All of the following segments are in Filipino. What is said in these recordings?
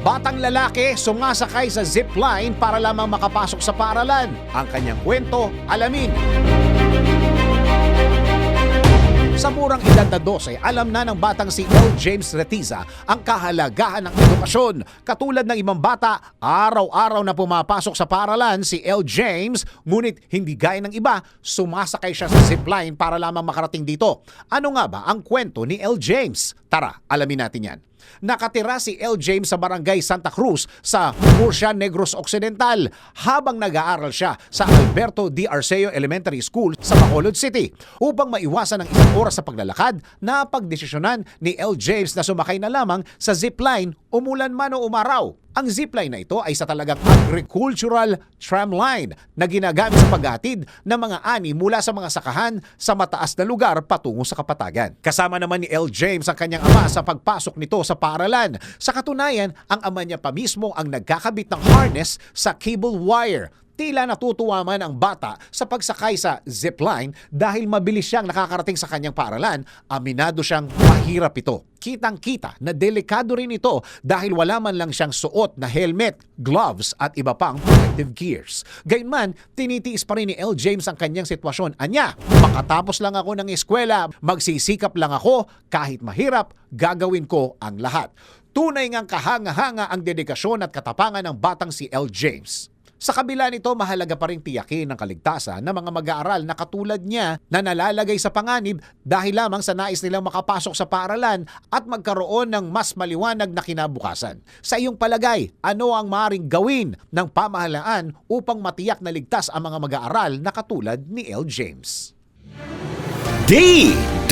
Batang lalaki sumasakay sa zipline para lamang makapasok sa paaralan. Ang kanyang kwento, alamin. Sa murang edad na 12, alam na ng batang si L. James Retiza ang kahalagahan ng edukasyon. Katulad ng ibang bata, araw-araw na pumapasok sa paaralan si L. James, ngunit hindi gaya ng iba, sumasakay siya sa zipline para lamang makarating dito. Ano nga ba ang kwento ni L. James? Tara, alamin natin yan. Nakatira si L. James sa barangay Santa Cruz sa Murcia, Negros Occidental habang nag-aaral siya sa Alberto D. Arceo Elementary School sa Bacolod City. Upang maiwasan ang isang oras sa paglalakad, napagdesisyonan ni L. James na sumakay na lamang sa zipline umulan man o umaraw. Ang zipline na ito ay sa talagang agricultural tramline na ginagamit sa paghatid ng mga ani mula sa mga sakahan sa mataas na lugar patungo sa kapatagan. Kasama naman ni L. James ang kanyang ama sa pagpasok nito sa paaralan. Sa katunayan, ang ama niya pa mismo ang nagkakabit ng harness sa cable wire Tila natutuwa man ang bata sa pagsakay sa zipline dahil mabilis siyang nakakarating sa kanyang paaralan, aminado siyang mahirap ito. Kitang-kita na delikado rin ito dahil wala man lang siyang suot na helmet, gloves at iba pang protective gears. Gayunman, tinitiis pa rin ni L. James ang kanyang sitwasyon. Anya, makatapos lang ako ng eskwela, magsisikap lang ako, kahit mahirap, gagawin ko ang lahat. Tunay ngang kahanga-hanga ang dedikasyon at katapangan ng batang si L. James. Sa kabila nito, mahalaga pa rin tiyakin ang kaligtasan ng mga mag-aaral na katulad niya na nalalagay sa panganib dahil lamang sa nais nilang makapasok sa paaralan at magkaroon ng mas maliwanag na kinabukasan. Sa iyong palagay, ano ang maring gawin ng pamahalaan upang matiyak na ligtas ang mga mag-aaral na katulad ni L. James? DWIZ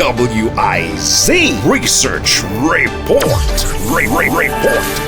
Research Report. Re- Re- Report.